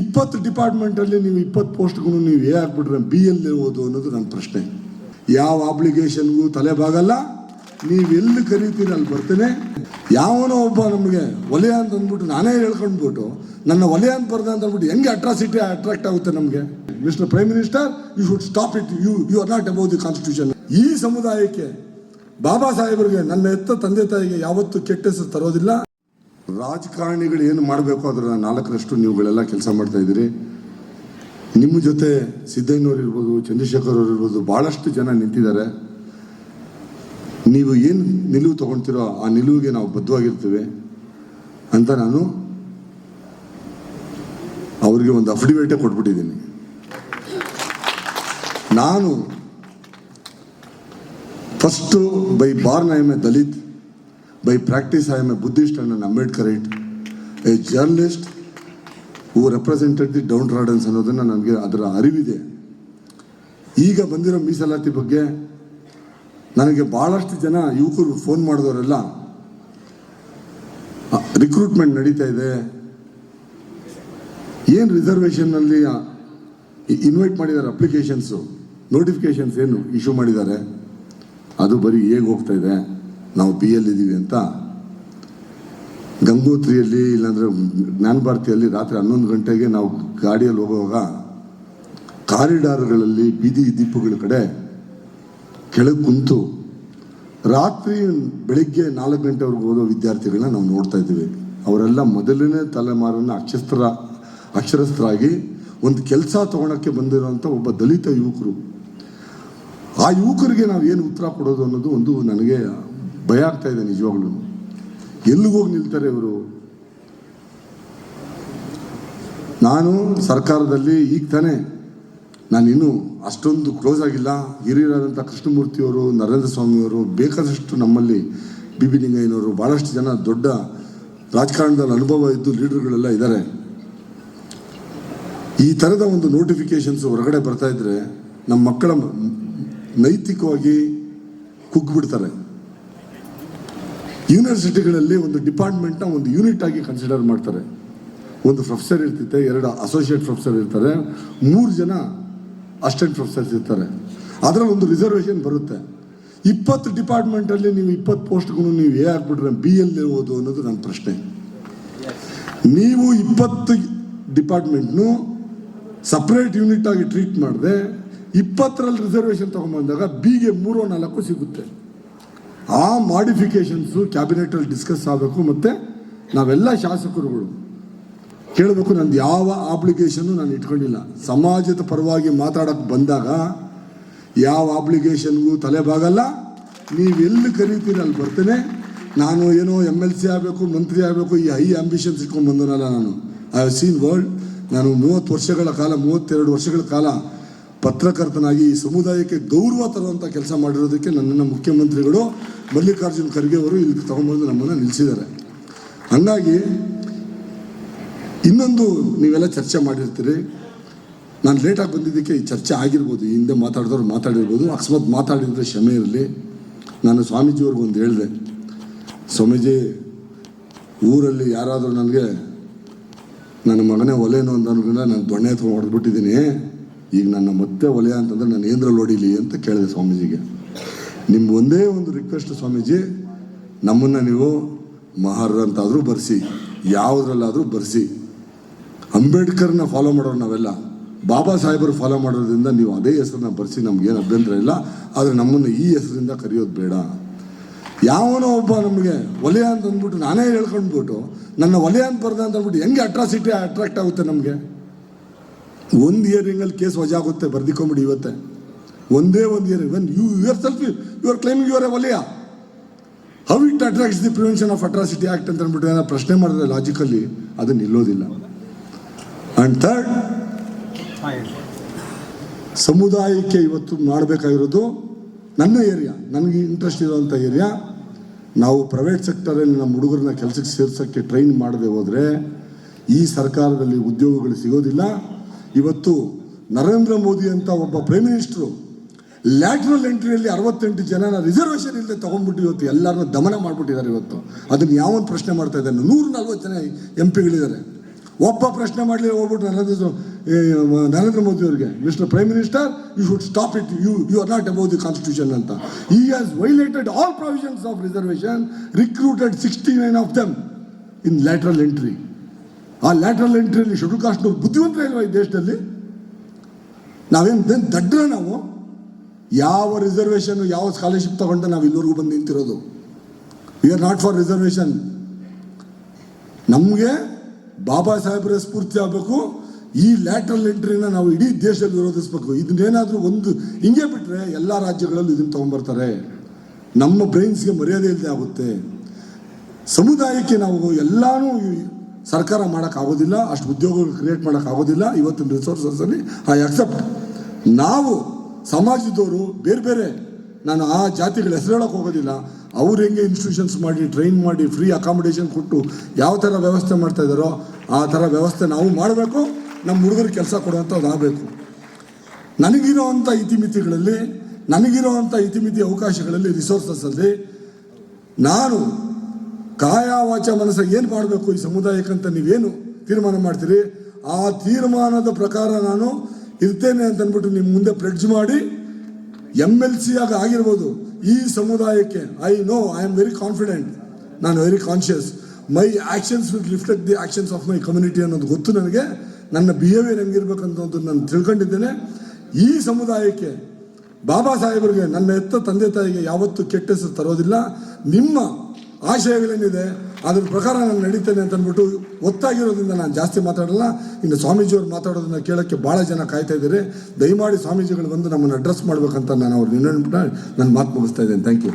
ಇಪ್ಪತ್ತು ಡಿಪಾರ್ಟ್ಮೆಂಟಲ್ಲಿ ನೀವು ಇಪ್ಪತ್ತು ಪೋಸ್ಟ್ಗೂ ನೀವು ಏ ಹಾಕ್ಬಿಟ್ರೆ ಬಿ ಎಲ್ಲಿ ಓದು ಅನ್ನೋದು ನನ್ನ ಪ್ರಶ್ನೆ. ಯಾವ ಆಬ್ಲಿಗೇಷನ್ಗೂ ತಲೆ ಬಾಗಲ್ಲ. ನೀವೆಲ್ಲಿ ಕರೀತೀರಿ ಅಲ್ಲಿ ಬರ್ತೇನೆ. ಯಾವನೋ ಒಬ್ಬ ನಮಗೆ ವಲಯ ಅಂತ ಅಂದ್ಬಿಟ್ಟು ನಾನೇ ಹೇಳ್ಕೊಂಡ್ಬಿಟ್ಟು, ನನ್ನ ವಲಯ ಅಂತ ಬರ್ದ ಅಂತ ಅಂದ್ಬಿಟ್ಟು ಹೆಂಗೆ ಅಟ್ರಾಸಿಟಿ ಅಟ್ರಾಕ್ಟ್ ಆಗುತ್ತೆ ನಮಗೆ? Mister prime minister you should stop it you you are not about the constitution ಈ ಸಮುದಾಯಕ್ಕೆ ಬಾಬಾ ಸಾಹೇಬರಿಗೆ ನನ್ನ ಎತ್ತ ತಂದೆ ತಾಯಿಗೆ ಯಾವತ್ತೂ ಕೆಟ್ಟ ಹೆಸರು ತರೋದಿಲ್ಲ. ರಾಜಕಾರಣಿಗಳು ಏನು ಮಾಡಬೇಕು ಅದರ ನಾಲ್ಕರಷ್ಟು ನೀವುಗಳೆಲ್ಲ ಕೆಲಸ ಮಾಡ್ತಾ ಇದ್ದೀರಿ. ನಿಮ್ಮ ಜೊತೆ ಸಿದ್ದಯ್ಯನವ್ರು ಇರ್ಬೋದು, ಚಂದ್ರಶೇಖರ್ ಅವರು ಇರ್ಬೋದು ಭಾಳಷ್ಟು ಜನ ನಿಂತಿದ್ದಾರೆ. ನೀವು ಏನು ನಿಲುವು ತಗೊಳ್ತೀರೋ ಆ ನಿಲುವಿಗೆ ನಾವು ಬದ್ಧವಾಗಿರ್ತೀವಿ ಅಂತ ನಾನು ಅವರಿಗೆ ಒಂದು ಅಫಿಡವಿಟೇ ಕೊಟ್ಬಿಟ್ಟಿದ್ದೀನಿ. ನಾನು first by born I am a Dalit by practice I am a and an Ambedkarite a journalist who represented the downtroddens ಅನ್ನೋದನ್ನು ನನಗೆ ಅದರ ಅರಿವಿದೆ. ಈಗ ಬಂದಿರೋ ಮೀಸಲಾತಿ ಬಗ್ಗೆ ನನಗೆ ಭಾಳಷ್ಟು ಜನ ಯುವಕರು ಫೋನ್ ಮಾಡಿದವರೆಲ್ಲ ರಿಕ್ರೂಟ್ಮೆಂಟ್ ನಡೀತಾ ಇದೆ. ಏನು ರಿಸರ್ವೇಷನ್ನಲ್ಲಿ ಇನ್ವೈಟ್ ಮಾಡಿದ್ದಾರೆ ಅಪ್ಲಿಕೇಶನ್ಸು ನೋಟಿಫಿಕೇಷನ್ಸ್ ಏನು ಇಶ್ಯೂ ಮಾಡಿದ್ದಾರೆ? ಅದು ಬರೀ ಹೇಗೆ ಹೋಗ್ತಾ ಇದೆ? ನಾವು ಬಿ ಎಲ್ ಇದ್ದೀವಿ ಅಂತ. ಗಂಗೋತ್ರಿಯಲ್ಲಿ ಇಲ್ಲಾಂದರೆ ಜ್ಞಾನ ಭಾರತಿಯಲ್ಲಿ ರಾತ್ರಿ ಹನ್ನೊಂದು ಗಂಟೆಗೆ ನಾವು ಗಾಡಿಯಲ್ಲಿ ಹೋಗುವಾಗ ಕಾರಿಡಾರ್ಗಳಲ್ಲಿ ಬೀದಿ ದೀಪಗಳ ಕಡೆ ಕೆಳಗೆ ಕುಂತು ರಾತ್ರಿ ಬೆಳಿಗ್ಗೆ ನಾಲ್ಕು ಗಂಟೆವರೆಗೂ ಓದೋ ವಿದ್ಯಾರ್ಥಿಗಳನ್ನ ನಾವು ನೋಡ್ತಾ ಇದ್ದೀವಿ. ಅವರೆಲ್ಲ ಮೊದಲನೇ ತಲೆಮಾರನ್ನ ಅಕ್ಷಸ್ತ್ರ, ಅಕ್ಷರಸ್ಥರಾಗಿ ಒಂದು ಕೆಲಸ ತಗೊಳಕ್ಕೆ ಬಂದಿರುವಂಥ ಒಬ್ಬ ದಲಿತ ಯುವಕರು. ಆ ಯುವಕರಿಗೆ ನಾವು ಏನು ಉತ್ತರ ಕೊಡೋದು ಅನ್ನೋದು ಒಂದು ನನಗೆ ಭಯ ಆಗ್ತಾ ಇದೆ ನಿಜವಾಗ್ಲೂ. ಎಲ್ಲಿಗೋಗಿ ನಿಲ್ತಾರೆ ಇವರು? ನಾನು ಸರ್ಕಾರದಲ್ಲಿ ಈಗ ತಾನೇ ನಾನು ಇನ್ನೂ ಅಷ್ಟೊಂದು ಕ್ಲೋಸ್ ಆಗಿಲ್ಲ. ಹಿರಿಯರಾದಂಥ ಕೃಷ್ಣಮೂರ್ತಿಯವರು, ನರೇಂದ್ರ ಸ್ವಾಮಿಯವರು, ಬೇಕಾದಷ್ಟು ನಮ್ಮಲ್ಲಿ ಬಿ ಬಿ ನಿಂಗಯ್ಯನವರು ಭಾಳಷ್ಟು ಜನ ದೊಡ್ಡ ರಾಜಕಾರಣದಲ್ಲಿ ಅನುಭವ ಇದ್ದು ಲೀಡರ್ಗಳೆಲ್ಲ ಇದ್ದಾರೆ. ಈ ಥರದ ಒಂದು ನೋಟಿಫಿಕೇಶನ್ಸ್ ಹೊರಗಡೆ ಬರ್ತಾ ಇದ್ರೆ ನಮ್ಮ ಮಕ್ಕಳ ನೈತಿಕವಾಗಿ ಕುಗ್ಬಿಡ್ತಾರೆ ಯೂನಿವರ್ಸಿಟಿಗಳಲ್ಲಿ ಒಂದು ಡಿಪಾರ್ಟ್ಮೆಂಟ್ನ ಒಂದು ಯೂನಿಟ್ ಆಗಿ ಕನ್ಸಿಡರ್ ಮಾಡ್ತಾರೆ. ಒಂದು ಪ್ರೊಫೆಸರ್ ಇರ್ತಿತ್ತೆ, ಎರಡು ಅಸೋಸಿಯೇಟ್ ಪ್ರೊಫೆಸರ್ ಇರ್ತಾರೆ, ಮೂರು ಜನ ಅಸಿಸ್ಟೆಂಟ್ ಪ್ರೊಫೆಸರ್ಸ್ ಇರ್ತಾರೆ. ಅದರಲ್ಲಿ ಒಂದು ರಿಸರ್ವೇಷನ್ ಬರುತ್ತೆ. ಇಪ್ಪತ್ತು ಡಿಪಾರ್ಟ್ಮೆಂಟಲ್ಲಿ ನೀವು ಇಪ್ಪತ್ತು ಪೋಸ್ಟ್ಗೂ ನೀವು ಎ ಹಾಕ್ಬಿಟ್ರೆ ಬಿ ಎಲ್ ಓದು ಅನ್ನೋದು ನನ್ನ ಪ್ರಶ್ನೆ. ನೀವು ಇಪ್ಪತ್ತು ಡಿಪಾರ್ಟ್ಮೆಂಟ್ನು ಸಪ್ರೇಟ್ ಯೂನಿಟ್ ಆಗಿ ಟ್ರೀಟ್ ಮಾಡಿದೆ, ಇಪ್ಪತ್ತರಲ್ಲಿ ರಿಸರ್ವೇಷನ್ ತೊಗೊಂಬಂದಾಗ ಬಿಗೆ ಮೂರೋ ನಾಲ್ಕು ಸಿಗುತ್ತೆ. ಆ ಮಾಡಿಫಿಕೇಶನ್ಸು ಕ್ಯಾಬಿನೆಟಲ್ಲಿ ಡಿಸ್ಕಸ್ ಆಗಬೇಕು ಮತ್ತು ನಾವೆಲ್ಲ ಶಾಸಕರುಗಳು. ಕೇಳಬೇಕು ನಂದು ಯಾವ ಆಪ್ಲಿಕೇಶನ್ನು ನಾನು ಇಟ್ಕೊಂಡಿಲ್ಲ. ಸಮಾಜದ ಪರವಾಗಿ ಮಾತಾಡೋಕ್ಕೆ ಬಂದಾಗ ಯಾವ ಆಬ್ಲಿಗೇಷನ್ಗೂ ತಲೆ ಬಾಗಲ್ಲ. ನೀವೆಲ್ಲಿ ಕರೀತೀರಿ ಅಲ್ಲಿ ಬರ್ತೇನೆ. ನಾನು ಏನೋ ಎಂ ಎಲ್ ಸಿ ಆಗಬೇಕು, ಮಂತ್ರಿ ಆಗಬೇಕು, ಈ ಹೈ ಆಂಬಿಷನ್ಸ್ ಇಟ್ಕೊಂಡು ಬಂದನಲ್ಲ ನಾನು. ಐ ಹವ್ ಸೀನ್ ವರ್ಲ್ಡ್ ನಾನು ಮೂವತ್ತು ವರ್ಷಗಳ ಕಾಲ, ಮೂವತ್ತೆರಡು ವರ್ಷಗಳ ಕಾಲ ಪತ್ರಕರ್ತನಾಗಿ ಈ ಸಮುದಾಯಕ್ಕೆ ಗೌರವ ತರುವಂಥ ಕೆಲಸ ಮಾಡಿರೋದಕ್ಕೆ ನನ್ನನ್ನು ಮುಖ್ಯಮಂತ್ರಿಗಳು ಮಲ್ಲಿಕಾರ್ಜುನ್ ಖರ್ಗೆ ಅವರು ಇಲ್ಲಿ ತಗೊಂಡ್ಬಂದು ನಮ್ಮನ್ನು ನಿಲ್ಲಿಸಿದ್ದಾರೆ ಹಂಗಾಗಿ ಇನ್ನೊಂದು ನೀವೆಲ್ಲ ಚರ್ಚೆ ಮಾಡಿರ್ತೀರಿ. ನಾನು ಲೇಟಾಗಿ ಬಂದಿದ್ದಕ್ಕೆ ಈ ಚರ್ಚೆ ಆಗಿರ್ಬೋದು. ಹಿಂದೆ ಮಾತಾಡಿದವ್ರು ಮಾತಾಡಿರ್ಬೋದು. ಅಕಸ್ಮಾತ್ ಮಾತಾಡಿದರೆ ಕ್ಷಮೆ ಇರಲಿ. ನಾನು ಸ್ವಾಮೀಜಿಯವ್ರಿಗೆ ಒಂದು ಹೇಳಿದೆ. ಸ್ವಾಮೀಜಿ, ಊರಲ್ಲಿ ಯಾರಾದರೂ ನನಗೆ ನನ್ನ ಮಗನೇ ಒಲೆನೋ ಅಂತ ನಾನು ದೊಣ್ಣೆ ಎತ್ಕೊಂಡು ಹೊಡೆದ್ಬಿಟ್ಟಿದ್ದೀನಿ. ಈಗ ನನ್ನ ಮತ್ತೆ ಒಲೆ ಅಂತಂದ್ರೆ ನಾನು ಏನ್ರಲ್ಲಿ ಹೊಡಿಲಿ ಅಂತ ಕೇಳಿದೆ ಸ್ವಾಮೀಜಿಗೆ. ನಿಮ್ಮ ಒಂದೇ ಒಂದು ರಿಕ್ವೆಸ್ಟ್ ಸ್ವಾಮೀಜಿ, ನಮ್ಮನ್ನು ನೀವು ಮಹಾರಂತಾದರೂ ಬರೆಸಿ, ಯಾವುದ್ರಲ್ಲಾದರೂ ಬರೆಸಿ. ಅಂಬೇಡ್ಕರ್ನ ಫಾಲೋ ಮಾಡೋರು ನಾವೆಲ್ಲ. ಬಾಬಾ ಸಾಹೇಬರು ಫಾಲೋ ಮಾಡೋದ್ರಿಂದ ನೀವು ಅದೇ ಹೆಸರನ್ನ ಬರೆಸಿ ನಮಗೇನು ಅಭ್ಯಂತರ ಇಲ್ಲ. ಆದರೆ ನಮ್ಮನ್ನು ಈ ಹೆಸರಿಂದ ಕರೆಯೋದು ಬೇಡ. ಯಾವನೋ ಒಬ್ಬ ನಮಗೆ ವಲಯ ಅಂತ ಅಂದ್ಬಿಟ್ಟು ನಾನೇ ಹೇಳ್ಕೊಂಡ್ಬಿಟ್ಟು, ನನ್ನ ವಲಯ ಅಂತ ಬರ್ದ ಅಂತ ಅಂದ್ಬಿಟ್ಟು ಹೆಂಗೆ ಅಟ್ರಾಸಿಟಿ ಅಟ್ರಾಕ್ಟ್ ಆಗುತ್ತೆ ನಮಗೆ? ಒಂದು ಇಯರಿಂಗಲ್ಲಿ ಕೇಸ್ ವಜಾ ಆಗುತ್ತೆ ಬರ್ದಿಕೊಂಬಿಡಿ ಇವತ್ತೆ. ಒಂದೇ ಒಂದು hearing when you yourself you are claiming your a ವಲಯ how it attracts the prevention of atrocity act ಅಂತ ಅಂದ್ಬಿಟ್ಟು ಏನೋ ಪ್ರಶ್ನೆ ಮಾಡಿದ್ರೆ ಲಾಜಿಕಲ್ಲಿ ಅದು ನಿಲ್ಲೋದಿಲ್ಲ. ಆ್ಯಂಡ್ ಥರ್ಡ್ ಸಮುದಾಯಕ್ಕೆ ಇವತ್ತು ಮಾಡಬೇಕಾಗಿರೋದು ನನ್ನ ಏರಿಯಾ ನನಗೆ ಇಂಟ್ರೆಸ್ಟ್ ಇರೋವಂಥ ಏರಿಯಾ ನಾವು ಪ್ರೈವೇಟ್ ಸೆಕ್ಟರಲ್ಲಿ ನಮ್ಮ ಹುಡುಗರನ್ನ ಕೆಲಸಕ್ಕೆ ಸೇರ್ಸೋಕ್ಕೆ ಟ್ರೈನ್ ಮಾಡದೆ ಹೋದರೆ ಈ ಸರ್ಕಾರದಲ್ಲಿ ಉದ್ಯೋಗಗಳು ಸಿಗೋದಿಲ್ಲ. ಇವತ್ತು ನರೇಂದ್ರ ಮೋದಿ ಅಂತ ಒಬ್ಬ ಪ್ರೈಮ್ ಮಿನಿಸ್ಟ್ರು ಲ್ಯಾಟ್ರಲ್ ಎಂಟ್ರಿಯಲ್ಲಿ ಅರವತ್ತೆಂಟು ಜನನ ರಿಸರ್ವೇಷನ್ ಇಲ್ಲದೆ ತೊಗೊಂಡ್ಬಿಟ್ಟು ಇವತ್ತು ಎಲ್ಲರನ್ನ ದಮನ ಮಾಡಿಬಿಟ್ಟಿದ್ದಾರೆ ಇವತ್ತು. ಅದನ್ನು ಯಾವೊಂದು ಪ್ರಶ್ನೆ ಮಾಡ್ತಾ ಇದ್ದಾನೆ? ನೂರ ನಲ್ವತ್ತು ಜನ ಎಂ ಪಿಗಳಿದ್ದಾರೆ ಒಬ್ಬ ಪ್ರಶ್ನೆ ಮಾಡಲಿ ಹೋಗ್ಬಿಟ್ಟು ನರೇಂದ್ರ ನರೇಂದ್ರ ಮೋದಿ ಅವರಿಗೆ Mister prime minister you should stop it you you are not above the constitution ಅಂತ. ಈ has violated all provisions of reservation recruited sixty nine of them in lateral entry ಆ ಲ್ಯಾಟ್ರಲ್ ಎಂಟ್ರಿಯಲ್ಲಿ ಶೆಡ್ಯೂಲ್ ಕಾಸ್ಟ್ನವ್ರು ಬುದ್ಧಿವಂತರ ಇಲ್ವಾ ಈ ದೇಶದಲ್ಲಿ ನಾವೇನು ದಡ್ರ ನಾವು? ಯಾವ ರಿಸರ್ವೇಷನ್ ಯಾವ ಸ್ಕಾಲರ್ಶಿಪ್ ತಗೊಂಡು ನಾವು ಇಲ್ಲಿವರೆಗೂ ಬಂದು ನಿಂತಿರೋದು? We are not for reservation ನಮಗೆ ಬಾಬಾ ಸಾಹೇಬರ ಸ್ಫೂರ್ತಿ ಆಗಬೇಕು. ಈ ಲ್ಯಾಟ್ರಲ್ ಎಂಟ್ರಿನ ನಾವು ಇಡೀ ದೇಶದಲ್ಲಿ ವಿರೋಧಿಸಬೇಕು. ಇದನ್ನೇನಾದರೂ ಒಂದು, ಹಿಂಗೆ ಬಿಟ್ಟರೆ ಎಲ್ಲ ರಾಜ್ಯಗಳಲ್ಲೂ ಇದನ್ನು ತೊಗೊಂಬರ್ತಾರೆ ನಮ್ಮ ಬ್ರೈನ್ಸ್ಗೆ ಮರ್ಯಾದೆ ಇಲ್ಲದೆ ಆಗುತ್ತೆ. ಸಮುದಾಯಕ್ಕೆ ನಾವು ಎಲ್ಲನೂ ಸರ್ಕಾರ ಮಾಡೋಕ್ಕಾಗೋದಿಲ್ಲ ಅಷ್ಟು ಉದ್ಯೋಗಗಳು ಕ್ರಿಯೇಟ್ ಮಾಡೋಕ್ಕಾಗೋದಿಲ್ಲ ಇವತ್ತಿನ ರಿಸೋರ್ಸಸಲ್ಲಿ ಐ ಅಕ್ಸೆಪ್ಟ್ ನಾವು ಸಮಾಜದವರು ಬೇರೆ ಬೇರೆ, ನಾನು ಆ ಜಾತಿಗಳ ಹೆಸರು ಹೇಳೋಕೆ ಹೋಗೋದಿಲ್ಲ. ಅವ್ರು ಹೆಂಗೆ ಇನ್ಸ್ಟಿಟ್ಯೂಷನ್ಸ್ ಮಾಡಿ ಟ್ರೈನ್ ಮಾಡಿ ಫ್ರೀ ಅಕಾಮಿಡೇಷನ್ ಕೊಟ್ಟು ಯಾವ ಥರ ವ್ಯವಸ್ಥೆ ಮಾಡ್ತಾ ಇದ್ದಾರೋ ಆ ಥರ ವ್ಯವಸ್ಥೆ ನಾವು ಮಾಡಬೇಕು, ನಮ್ಮ ಹುಡುಗರಿಗೆ ಕೆಲಸ ಕೊಡುವಂಥದ್ದು ಆಗಬೇಕು. ನನಗಿರೋವಂಥ ಇತಿಮಿತಿಗಳಲ್ಲಿ, ನನಗಿರೋವಂಥ ಇತಿಮಿತಿ ಅವಕಾಶಗಳಲ್ಲಿ ರಿಸೋರ್ಸಸ್ಸಲ್ಲಿ ನಾನು ಕಾಯ ವಾಚ ಮನಸ್ಸ ಏನು ಮಾಡಬೇಕು ಈ ಸಮುದಾಯಕ್ಕಂತ ನೀವೇನು ತೀರ್ಮಾನ ಮಾಡ್ತೀರಿ? ಆ ತೀರ್ಮಾನದ ಪ್ರಕಾರ ನಾನು ಇರ್ತೇನೆ ಅಂತ ಅಂದ್ಬಿಟ್ಟು ನಿಮ್ಮ ಮುಂದೆ ಪ್ರೆಡ್ಜ್ ಮಾಡಿ ಎಂ ಎಲ್ ಸಿ ಆಗಿ ಆಗಿರ್ಬೋದು ಈ ಸಮುದಾಯಕ್ಕೆ. I know I am very confident ನಾನು very conscious my actions will reflect the actions of my community ಅನ್ನೋದು ಗೊತ್ತು ನನಗೆ. ನನ್ನ ಬಿಹೇವಿಯರ್ ಹೆಂಗಿರ್ಬೇಕಂತ ನಾನು ತಿಳ್ಕೊಂಡಿದ್ದೇನೆ. ಈ ಸಮುದಾಯಕ್ಕೆ ಬಾಬಾ ಸಾಹೇಬರಿಗೆ, ನನ್ನ ಎತ್ತ ತಂದೆ ತಾಯಿಗೆ ಯಾವತ್ತೂ ಕೆಟ್ಟ ಹೆಸರು ತರೋದಿಲ್ಲ. ನಿಮ್ಮ ಆಶಯಗಳೇನಿದೆ ಅದ್ರ ಪ್ರಕಾರ ನಾನು ನಡೀತೇನೆ ಅಂತ ಅಂದ್ಬಿಟ್ಟು ಒತ್ತಾಗಿರೋದ್ರಿಂದ ನಾನು ಜಾಸ್ತಿ ಮಾತಾಡಲ್ಲ. ಇನ್ನು ಸ್ವಾಮೀಜಿಯವ್ರು ಮಾತಾಡೋದನ್ನ ಕೇಳೋಕ್ಕೆ ಭಾಳ ಜನ ಕಾಯ್ತಾ ಇದ್ದಾರೆ. ದಯಮಾಡಿ ಸ್ವಾಮೀಜಿಗಳು ಬಂದು ನಮ್ಮನ್ನು ಅಡ್ರೆಸ್ ಮಾಡ್ಬೇಕಂತ ನಾನು ಅವ್ರು ನಿನ್ನ ನನ್ನ ಮಾತು ಮುಗಿಸ್ತಾ ಇದ್ದೇನೆ. Thank you